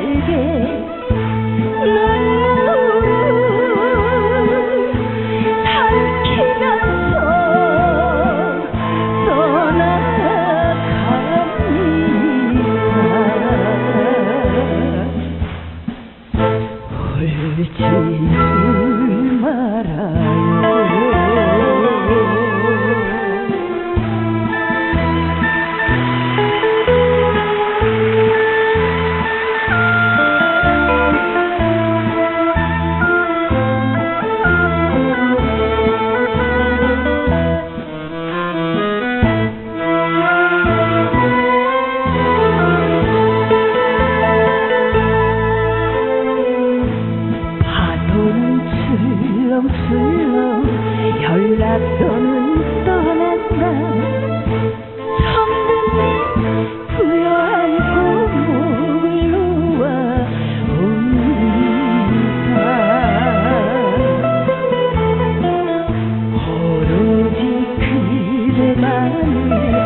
gölge 서툴러 연락처는 떠났나 정든 부여한 고목을 놓아 옵니다. 오로지 그대만을